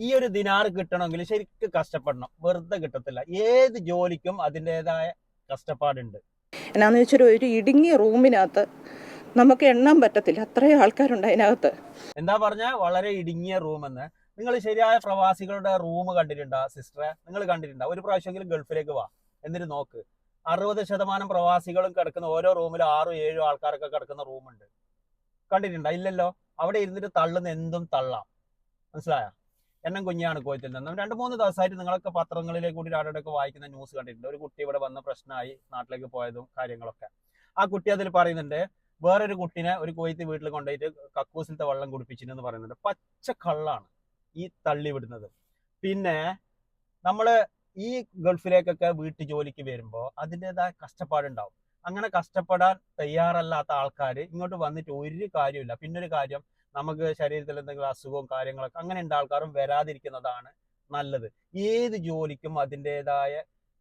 ഈ ഒരു ദിനാറ് കിട്ടണമെങ്കിൽ ശരിക്കും കഷ്ടപ്പെടണം. വെറുതെ കിട്ടത്തില്ല. ഏത് ജോലിക്കും അതിന്റെതായ കഷ്ടപ്പാടുണ്ട്. എന്നാന്ന് വെച്ചാൽ ഒരു ഇടുങ്ങിയ റൂമിനകത്ത് നമുക്ക് എണ്ണാൻ പറ്റത്തില്ല. അത്രയും ആൾക്കാരുണ്ട് അതിനകത്ത്. എന്താ പറഞ്ഞ? വളരെ ഇടുങ്ങിയ റൂം എന്ന് നിങ്ങൾ ശരിയായ പ്രവാസികളുടെ റൂം കണ്ടിട്ടുണ്ടോ സിസ്റ്ററെ? നിങ്ങൾ കണ്ടിട്ടുണ്ടോ? ഒരു പ്രാവശ്യമെങ്കിലും ഗൾഫിലേക്ക് വാ. എന്നിട്ട് നോക്ക്. അറുപത് ശതമാനം പ്രവാസികളും കിടക്കുന്ന ഓരോ റൂമിലും ആറും ഏഴും ആൾക്കാരൊക്കെ കിടക്കുന്ന റൂമുണ്ട്. കണ്ടിട്ടുണ്ടോ? ഇല്ലല്ലോ. അവിടെ ഇരുന്നിട്ട് തള്ളുന്ന എന്തും തള്ളാം. മനസ്സിലായ? എണ്ണം കുഞ്ഞാണ് കോയത്തിൽ നിന്നും. രണ്ട് മൂന്ന് ദിവസമായിട്ട് നിങ്ങളൊക്കെ പത്രങ്ങളിലേക്ക് കൂടി ആരുടെയൊക്കെ വായിക്കുന്ന ന്യൂസ് കണ്ടിട്ടുണ്ട്. ഒരു കുട്ടി ഇവിടെ വന്ന പ്രശ്നമായി നാട്ടിലേക്ക് പോയതും കാര്യങ്ങളൊക്കെ. ആ കുട്ടി അതിൽ പറയുന്നുണ്ട് വേറൊരു കുട്ടീനെ ഒരു കോയത്ത് വീട്ടിൽ കൊണ്ടുപോയിട്ട് കക്കൂസിലത്തെ വെള്ളം കുടിപ്പിച്ചിരുന്നു പറയുന്നുണ്ട്. പച്ച കള്ളാണ് ഈ തള്ളി വിടുന്നത്. പിന്നെ നമ്മൾ ഈ ഗൾഫിലേക്കൊക്കെ വീട്ടു ജോലിക്ക് വരുമ്പോൾ അതിന്റെതായ കഷ്ടപ്പാടുണ്ടാവും. അങ്ങനെ കഷ്ടപ്പെടാൻ തയ്യാറല്ലാത്ത ആൾക്കാർ ഇങ്ങോട്ട് വന്നിട്ട് ഒരു കാര്യമില്ല പിന്നൊരു കാര്യം നമുക്ക് ശരീരത്തിൽ എന്തെങ്കിലും അസുഖവും കാര്യങ്ങളൊക്കെ അങ്ങനെ ഉണ്ട് ആൾക്കാരും വരാതിരിക്കുന്നതാണ് നല്ലത്. ഏത് ജോലിക്കും അതിന്റെതായ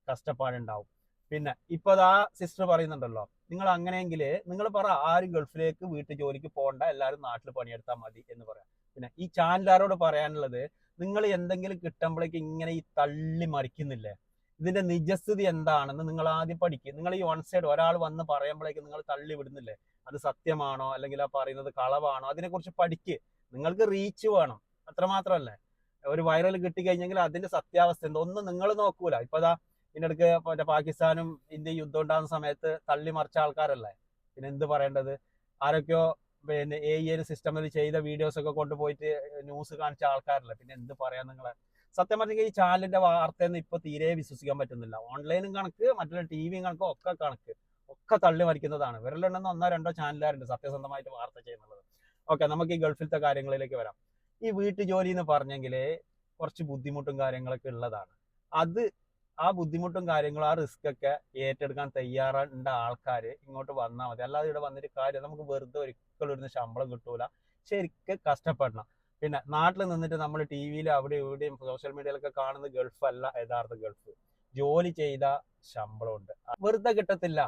കഷ്ടപ്പാടുണ്ടാവും. പിന്നെ ഇപ്പൊ ആ സിസ്റ്റർ പറയുന്നുണ്ടല്ലോ നിങ്ങൾ അങ്ങനെയെങ്കിൽ നിങ്ങൾ പറ ആരും ഗൾഫിലേക്ക് വീട്ടു ജോലിക്ക് പോകണ്ട എല്ലാവരും നാട്ടിൽ പണിയെടുത്താൽ മതി എന്ന് പറയാം. പിന്നെ ഈ ചാനലാരോട് പറയാനുള്ളത് നിങ്ങൾ എന്തെങ്കിലും കിട്ടുമ്പോഴേക്ക് ഇങ്ങനെ ഈ തള്ളി മറിക്കുന്നില്ലേ? ഇതിന്റെ നിജസ്ഥിതി എന്താണെന്ന് നിങ്ങൾ ആദ്യം പഠിക്കുക നിങ്ങൾ ഈ വൺ സൈഡ് ഒരാൾ വന്ന് പറയുമ്പോഴേക്ക് നിങ്ങൾ തള്ളി വിടുന്നില്ലേ? അത് സത്യമാണോ? അല്ലെങ്കിൽ ആ പറയുന്നത് കളവാണോ? അതിനെക്കുറിച്ച് പഠിക്ക്. നിങ്ങൾക്ക് റീച്ച് വേണം. അത്രമാത്രമല്ലേ? ഒരു വൈറൽ കിട്ടിക്കഴിഞ്ഞെങ്കിൽ അതിന്റെ സത്യാവസ്ഥ എന്താ? ഒന്നും നിങ്ങൾ നോക്കൂല. ഇപ്പൊ ദാ അടുക്ക് മറ്റേ പാകിസ്ഥാനും ഇന്ത്യയും യുദ്ധം ഉണ്ടാകുന്ന സമയത്ത് തള്ളി മറിച്ച ആൾക്കാരല്ലേ? പിന്നെ എന്ത് പറയേണ്ടത്? ആരൊക്കെയോ പിന്നെ എ ഇ സിസ്റ്റമിൽ ചെയ്ത വീഡിയോസ് ഒക്കെ കൊണ്ടുപോയിട്ട് ന്യൂസ് കാണിച്ച ആൾക്കാരല്ലേ? പിന്നെ എന്ത് പറയാൻ നിങ്ങളെ? സത്യം പറഞ്ഞെങ്കിൽ ഈ ചാനലിന്റെ വാർത്തയൊന്നും ഇപ്പൊ തീരെ വിശ്വസിക്കാൻ പറ്റുന്നില്ല. ഓൺലൈനും കണക്ക് മറ്റുള്ള ടി വിയും കണക്ക് ഒക്കെ കണക്ക് ഒക്കെ തള്ളി മറിക്കുന്നതാണ്. വിരലുണ്ടെന്ന് ഒന്നോ രണ്ടോ ചാനലുകാരുണ്ട് സത്യസന്ധമായിട്ട് വാർത്ത ചെയ്യുന്നത്. ഓക്കെ നമുക്ക് ഈ ഗൾഫിലത്തെ കാര്യങ്ങളിലേക്ക് വരാം. ഈ വീട്ടു ജോലി എന്ന് പറഞ്ഞെങ്കിൽ കുറച്ച് ബുദ്ധിമുട്ടും കാര്യങ്ങളൊക്കെ ഉള്ളതാണ്. അത് ആ ബുദ്ധിമുട്ടും കാര്യങ്ങളും ആ റിസ്ക് ഒക്കെ ഏറ്റെടുക്കാൻ തയ്യാറുണ്ട ആൾക്കാർ ഇങ്ങോട്ട് വന്നാൽ മതി. അല്ലാതെ ഇവിടെ വന്നിട്ട് കാര്യം നമുക്ക് വെറുതെ ഒരിക്കലും ഇരുന്ന് ശമ്പളം കിട്ടൂല. ശരിക്കും കഷ്ടപ്പെടണം. പിന്നെ നാട്ടിൽ നിന്നിട്ട് നമ്മൾ ടി വിയിൽ അവിടെ ഇവിടെയും സോഷ്യൽ മീഡിയയിലൊക്കെ കാണുന്ന ഗൾഫ് അല്ല യഥാർത്ഥ ഗൾഫ്. ജോലി ചെയ്ത ശമ്പളമുണ്ട്. വെറുതെ കിട്ടത്തില്ല.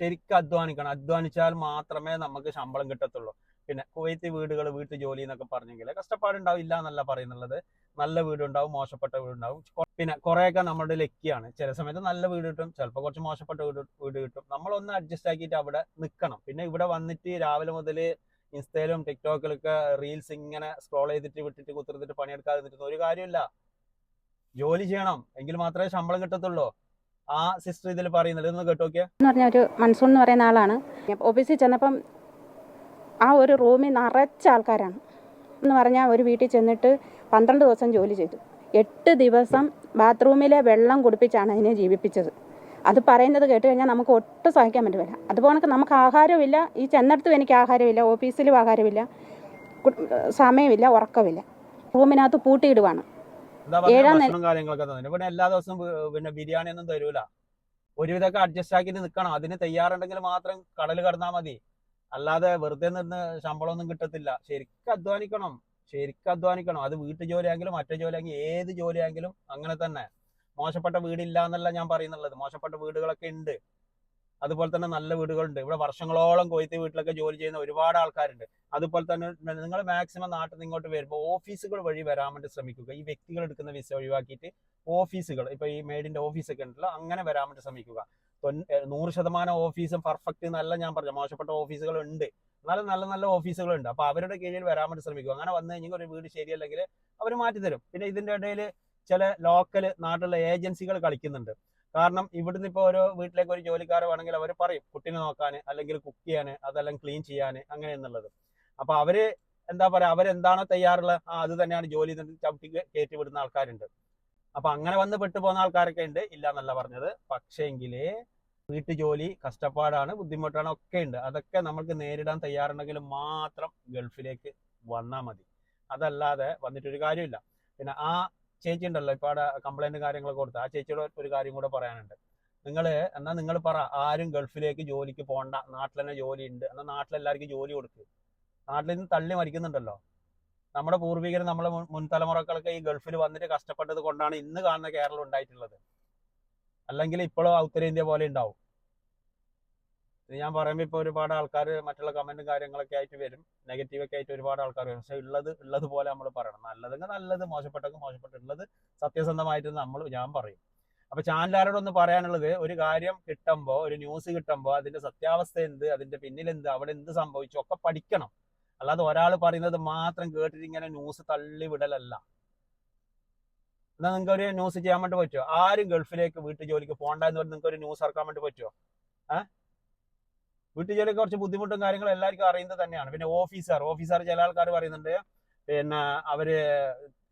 ശരിക്കും അധ്വാനിക്കണം. അധ്വാനിച്ചാൽ മാത്രമേ നമുക്ക് ശമ്പളം കിട്ടത്തുള്ളൂ. പിന്നെ കുവൈത്തി വീടുകൾ വീട്ടു ജോലി എന്നൊക്കെ പറഞ്ഞെങ്കിൽ കഷ്ടപ്പാടുണ്ടാവും ഇല്ല എന്നല്ല പറയുന്നുള്ളത് നല്ല വീടുണ്ടാവും മോശപ്പെട്ട വീടുണ്ടാവും. പിന്നെ കുറേയൊക്കെ നമ്മുടെ ലക്കിയാണ്. ചില സമയത്ത് നല്ല വീട് കിട്ടും ചിലപ്പോൾ കുറച്ച് മോശപ്പെട്ട വീട് വീട് കിട്ടും. നമ്മളൊന്ന് അഡ്ജസ്റ്റ് ആക്കിയിട്ട് അവിടെ നിൽക്കണം പിന്നെ ഇവിടെ വന്നിട്ട് രാവിലെ മുതൽ ഇൻസ്റ്റയിലും ടിക്ടോക്കിലൊക്കെ റീൽസ് ഇങ്ങനെ സ്ക്രോൾ ചെയ്തിട്ട് വിട്ടിട്ട് കുത്തിരുന്നിട്ട് പണിയെടുക്കാതെ നിന്നിട്ട് ഒരു കാര്യമില്ല ജോലി ചെയ്യണം. എങ്കിൽ മാത്രമേ ശമ്പളം കിട്ടത്തുള്ളൂ. ആ സിസ്റ്റർ ഇതിൽ പറയുന്നത് ഒന്ന് കേട്ടോക്കിയ? എന്ന് പറഞ്ഞ ഒരു മൺസൂൺ എന്ന് പറയുന്ന ആളാണ്. ഓഫീസിൽ ചെന്നപ്പം ആ ഒരു റൂമിൽ നിറച്ച ആൾക്കാരാണ്. എന്ന് പറഞ്ഞാൽ ഒരു വീട്ടിൽ ചെന്നിട്ട് പന്ത്രണ്ട് ദിവസം ജോലി ചെയ്തു. എട്ട് ദിവസം ബാത്റൂമിലെ വെള്ളം കുടിപ്പിച്ചാണ് അതിനെ ജീവിപ്പിച്ചത്. അത് പറയുന്നത് കേട്ട് കഴിഞ്ഞാൽ നമുക്ക് ഒട്ടും സഹിക്കാൻ പറ്റില്ല അതുപോലെ നമുക്ക് ആഹാരമില്ല ഈ ചെന്നിടത്തും എനിക്ക് ആഹാരമില്ല ഓഫീസിലും ആഹാരമില്ല സമയമില്ല ഉറക്കമില്ല റൂമിനകത്ത് പൂട്ടിയിടുവാണ്. ഏഴാം കാര്യങ്ങളൊക്കെ തന്നെ. പിന്നെ എല്ലാ ദിവസവും പിന്നെ ബിരിയാണി ഒന്നും തരൂല. ഒരുവിധമൊക്കെ അഡ്ജസ്റ്റ് ആക്കിയിട്ട് നിൽക്കണം അതിന് തയ്യാറുണ്ടെങ്കിൽ മാത്രം കടൽ കടന്നാൽ മതി. അല്ലാതെ വെറുതെ നിന്ന് ശമ്പളമൊന്നും കിട്ടത്തില്ല. ശരിക്കും അധ്വാനിക്കണം. ശരിക്കും അധ്വാനിക്കണം. അത് വീട്ടു ജോലിയാണെങ്കിലും മറ്റു ജോലിയാണെങ്കിലും ഏത് ജോലിയാണെങ്കിലും അങ്ങനെ തന്നെ. മോശപ്പെട്ട വീടില്ല എന്നല്ല ഞാൻ പറയുന്നുള്ളത്. മോശപ്പെട്ട വീടുകളൊക്കെ ഉണ്ട്. അതുപോലെ തന്നെ നല്ല വീടുകളുണ്ട്. ഇവിടെ വർഷങ്ങളോളം കൊയ്ത്ത് വീട്ടിലൊക്കെ ജോലി ചെയ്യുന്ന ഒരുപാട് ആൾക്കാരുണ്ട്. അതുപോലെ തന്നെ നിങ്ങൾ മാക്സിമം നാട്ടിൽ നിന്ന് ഇങ്ങോട്ട് വരുമ്പോൾ ഓഫീസുകൾ വഴി വരാൻ വേണ്ടി ശ്രമിക്കുക. ഈ വ്യക്തികൾ എടുക്കുന്ന വിസ ഒഴിവാക്കിയിട്ട് ഓഫീസുകൾ ഇപ്പൊ ഈ മെയ്ഡിന്റെ ഓഫീസൊക്കെ ഉണ്ടല്ലോ അങ്ങനെ വരാൻ വേണ്ടി ശ്രമിക്കുക. നൂറ് ശതമാനം ഓഫീസും പെർഫെക്റ്റ് എന്നല്ല ഞാൻ പറഞ്ഞു മോശപ്പെട്ട ഓഫീസുകൾ ഉണ്ട്. എന്നാലും നല്ല നല്ല ഓഫീസുകളുണ്ട് അപ്പൊ അവരുടെ കീഴിൽ വരാൻ വേണ്ടി ശ്രമിക്കുക. അങ്ങനെ വന്നു കഴിഞ്ഞാൽ ഒരു വീട് ശരിയല്ലെങ്കിൽ അവർ മാറ്റി തരും പിന്നെ ഇതിന്റെ ഇടയിൽ ചില ലോക്കൽ നാട്ടിലുള്ള ഏജൻസികൾ കളിക്കുന്നുണ്ട്. കാരണം ഇവിടുന്ന് ഇപ്പോൾ ഓരോ വീട്ടിലേക്ക് ഒരു ജോലിക്കാരെ വേണമെങ്കിൽ അവർ പറയും കുട്ടീനെ നോക്കാൻ അല്ലെങ്കിൽ കുക്ക് ചെയ്യാൻ അതെല്ലാം ക്ലീൻ ചെയ്യാൻ അങ്ങനെ എന്നുള്ളത്. അപ്പോൾ അവർ എന്താ പറയാ അവരെന്താണോ തയ്യാറുള്ള ആ അത് തന്നെയാണ് ജോലി ചവിട്ടി കയറ്റി വിടുന്ന ആൾക്കാരുണ്ട്. അപ്പൊ അങ്ങനെ വന്ന് പെട്ടു പോകുന്ന ആൾക്കാരൊക്കെ ഉണ്ട് ഇല്ല എന്നല്ല പറഞ്ഞത്. പക്ഷേങ്കിൽ വീട്ടു ജോലി കഷ്ടപ്പാടാണ് ബുദ്ധിമുട്ടാണ് ഒക്കെ ഉണ്ട്. അതൊക്കെ നമ്മൾക്ക് നേരിടാൻ തയ്യാറുണ്ടെങ്കിൽ മാത്രം ഗൾഫിലേക്ക് വന്നാൽ മതി. അതല്ലാതെ വന്നിട്ടൊരു കാര്യമില്ല. പിന്നെ ആ ചേച്ചി ഉണ്ടല്ലോ ഇപ്പൊ അവിടെ കംപ്ലൈന്റ് കാര്യങ്ങളൊക്കെ കൊടുത്ത്. ആ ചേച്ചിയോട് ഒരു കാര്യം കൂടെ പറയാനുണ്ട്. നിങ്ങൾ എന്നാ നിങ്ങൾ പറ ആരും ഗൾഫിലേക്ക് ജോലിക്ക് പോകണ്ട നാട്ടിൽ തന്നെ ജോലി ഉണ്ട് എന്നാൽ നാട്ടിലെല്ലാവർക്കും ജോലി കൊടുക്ക്. നാട്ടിൽ നിന്ന് തള്ളി മരിക്കുന്നുണ്ടല്ലോ. നമ്മുടെ പൂർവികർ നമ്മളെ മുൻ- മുൻ തലമുറകളൊക്കെ ഈ ഗൾഫിൽ വന്നിട്ട് കഷ്ടപ്പെട്ടത് കൊണ്ടാണ് ഇന്ന് കാണുന്ന കേരളം ഉണ്ടായിട്ടുള്ളത്. അല്ലെങ്കിൽ ഇപ്പോഴും ഉത്തരേന്ത്യ പോലെ ഉണ്ടാവും. ഞാൻ പറയുമ്പോൾ ഇപ്പോൾ ഒരുപാട് ആൾക്കാർ മറ്റുള്ള കമന്റും കാര്യങ്ങളൊക്കെ ആയിട്ട് വരും. നെഗറ്റീവ് ഒക്കെ ആയിട്ട് ഒരുപാട് ആൾക്കാർ വരും. പക്ഷെ ഉള്ളത് ഉള്ളത് പോലെ നമ്മൾ പറയണം. നല്ലതെങ്കിൽ നല്ലത് മോശപ്പെട്ടെങ്കിൽ മോശപ്പെട്ടുള്ളത് സത്യസന്ധമായിട്ട് നമ്മൾ ഞാൻ പറയും. അപ്പൊ ചാനലുകാരോടൊന്ന് പറയാനുള്ളത്? ഒരു കാര്യം കിട്ടുമ്പോൾ ഒരു ന്യൂസ് കിട്ടുമ്പോൾ അതിന്റെ സത്യാവസ്ഥ എന്ത് അതിന്റെ പിന്നിൽ എന്ത് അവിടെ എന്ത് സംഭവിച്ചു ഒക്കെ പഠിക്കണം. അല്ലാതെ ഒരാൾ പറയുന്നത് മാത്രം കേട്ടിട്ട് ഇങ്ങനെ ന്യൂസ് തള്ളി വിടലല്ല. എന്നാൽ നിങ്ങൾക്ക് ഒരു ന്യൂസ് ചെയ്യാൻ വേണ്ടി പറ്റുമോ ആരും ഗൾഫിലേക്ക് വീട്ടു ജോലിക്ക് പോകണ്ട എന്ന് പറഞ്ഞ് നിങ്ങൾക്ക് ഒരു ന്യൂസ് ഇറക്കാൻ വേണ്ടി പറ്റുമോ ഏഹ് വീട്ടു ജോലിക്ക് കുറച്ച് ബുദ്ധിമുട്ടും കാര്യങ്ങളും എല്ലാവർക്കും അറിയുന്നത് തന്നെയാണ്. പിന്നെ ഓഫീസർ. ഓഫീസർ ചില ആൾക്കാർ പറയുന്നുണ്ട് പിന്നെ അവർ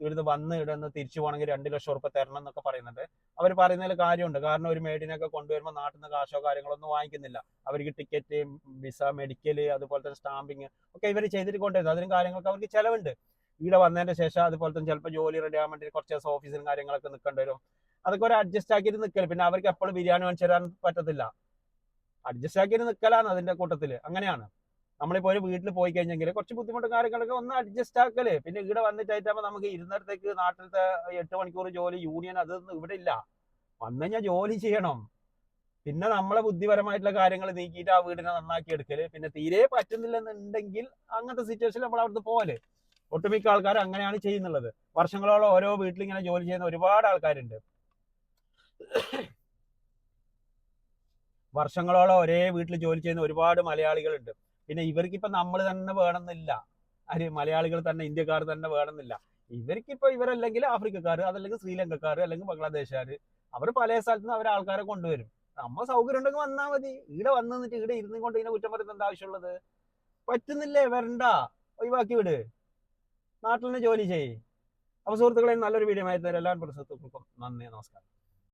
ഇവിടുന്ന് വന്ന് ഇടന്ന് തിരിച്ചു പോകണമെങ്കിൽ രണ്ട് ലക്ഷം ഉറുപ്പ തരണം എന്നൊക്കെ പറയുന്നുണ്ട്. അവർ പറയുന്നതിൽ കാര്യമുണ്ട്. കാരണം ഒരു മേഡിനൊക്കെ കൊണ്ടുവരുമ്പോൾ നാട്ടിൽ നിന്ന് കാശോ കാര്യങ്ങളൊന്നും വാങ്ങിക്കുന്നില്ല. അവർക്ക് ടിക്കറ്റ് വിസ മെഡിക്കൽ അതുപോലെ തന്നെ സ്റ്റാമ്പിങ് ഒക്കെ ഇവർ ചെയ്തിട്ട് കൊണ്ടുവരുന്നത് അതിനും കാര്യങ്ങൾക്ക് അവർക്ക് ചിലവുണ്ട്. ഇവിടെ വന്നതിന്റെ ശേഷം അതുപോലെ തന്നെ ചിലപ്പോൾ ജോലി റെഡി ആകാൻ വേണ്ടി കുറച്ച് ദിവസം ഓഫീസിലും കാര്യങ്ങളൊക്കെ നിൽക്കേണ്ടി വരും. അതൊക്കെ ഒരു അഡ്ജസ്റ്റ് ആക്കിയിട്ട് നിൽക്കൽ. പിന്നെ അവർക്ക് എപ്പോഴും ബിരിയാണി വാങ്ങിച്ചു തരാൻ പറ്റത്തില്ല. അഡ്ജസ്റ്റ് ആക്കി നിൽക്കലാണ് അതിന്റെ കൂട്ടത്തിൽ അങ്ങനെയാണ്. നമ്മളിപ്പോ ഒരു വീട്ടിൽ പോയി കഴിഞ്ഞെങ്കിൽ കുറച്ച് ബുദ്ധിമുട്ടും കാര്യങ്ങളൊക്കെ ഒന്ന് അഡ്ജസ്റ്റ് ആക്കൽ. പിന്നെ ഇവിടെ വന്നിട്ടായിട്ടാകുമ്പോൾ നമുക്ക് ഇരുന്നിടത്തേക്ക് നാട്ടിലത്തെ എട്ട് മണിക്കൂർ ജോലി യൂണിയൻ അതൊന്നും ഇവിടെ ഇല്ല. വന്നു കഴിഞ്ഞാൽ ജോലി ചെയ്യണം. പിന്നെ നമ്മളെ ബുദ്ധിപരമായിട്ടുള്ള കാര്യങ്ങൾ നീക്കിയിട്ട് ആ വീടിനെ നന്നാക്കി എടുക്കൽ. പിന്നെ തീരെ പറ്റുന്നില്ലെന്നുണ്ടെങ്കിൽ അങ്ങനത്തെ സിറ്റുവേഷൻ നമ്മൾ അവിടുന്ന് പോകൽ ഒട്ടുമിക്ക ആൾക്കാർ അങ്ങനെയാണ് ചെയ്യുന്നുള്ളത്. വർഷങ്ങളോളം ഓരോ വീട്ടിൽ ഇങ്ങനെ ജോലി ചെയ്യുന്ന ഒരുപാട് ആൾക്കാരുണ്ട്. വർഷങ്ങളോളം ഒരേ വീട്ടിൽ ജോലി ചെയ്യുന്ന ഒരുപാട് മലയാളികളുണ്ട്. പിന്നെ ഇവർക്ക് ഇപ്പൊ നമ്മൾ തന്നെ വേണമെന്നില്ല. ആര് മലയാളികൾ തന്നെ ഇന്ത്യക്കാർ തന്നെ വേണമെന്നില്ല. ഇവർക്കിപ്പോ ഇവരല്ലെങ്കിൽ ആഫ്രിക്കക്കാർ അതല്ലെങ്കിൽ ശ്രീലങ്കക്കാർ അല്ലെങ്കിൽ ബംഗ്ലാദേശുകാർ അവർ പല സ്ഥലത്തു നിന്ന് അവരെ ആൾക്കാരെ കൊണ്ടുവരും. നമ്മ സൗകര്യം ഉണ്ടെങ്കിൽ വന്നാൽ മതി. ഇവിടെ വന്നു നിന്നിട്ട് ഇവിടെ ഇരുന്നും കൊണ്ട് ഇതിനെ കുറ്റം പറയുന്നത് എന്താ ആവശ്യമുള്ളത്? പറ്റുന്നില്ലേ? വരണ്ട. ഒഴിവാക്കി വിട്. നാട്ടിൽ നിന്ന് ജോലി ചെയ്യേ. അപ്പൊ സുഹൃത്തുക്കളെ നല്ലൊരു വീഡിയോ ആയി ആയിരുന്നു എല്ലാവരും സുഹൃത്തുക്കൾക്കും നന്ദി നമസ്കാരം.